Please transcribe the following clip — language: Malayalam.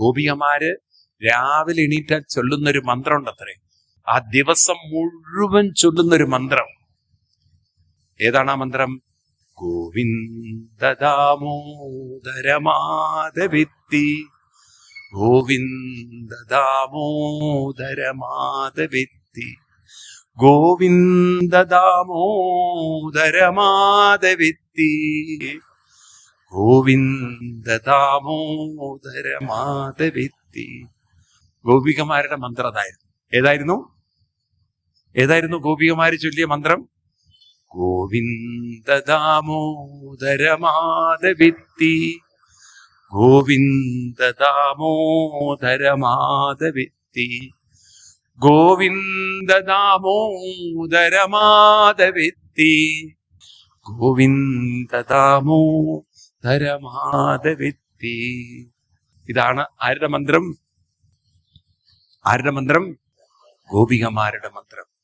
ഗോപികമാര് രാവിലെ എണീറ്റാൽ ചൊല്ലുന്നൊരു മന്ത്രം ഉണ്ടത്രേ ആ ദിവസം മുഴുവൻ ചൊല്ലുന്നൊരു മന്ത്രം. ഏതാണ് ആ മന്ത്രം? ഗോവിന്ദ ദാമോദരമാധവിത്തി ഗോവിന്ദ ദാമോദരമാധവിത്തി ഗോവിന്ദ ദാമോദര മാധവിത്തി. ഗോവിന്ദ ദാമോദര മാധവിത്തി ഗോപികമാരുടെ മന്ത്രം അതായിരുന്നു ഏതായിരുന്നു? ഏതായിരുന്നു ഗോപികമാര് ചൊല്ലിയ മന്ത്രം? ഗോവിന്ദ ദാമോദര മാധവിത്തി ഗോവിന്ദ ദാമോദര മാധവിത്തി ഗോവിന്ദ ദാമോദര മാധവിത്തി ഗോവിന്ദ ദാമോദര മാധവിത്തി ഇതാണ് ആരുടെ മന്ത്രം? ആരുടെ മന്ത്രം? ഗോപികമാരുടെ മന്ത്രം.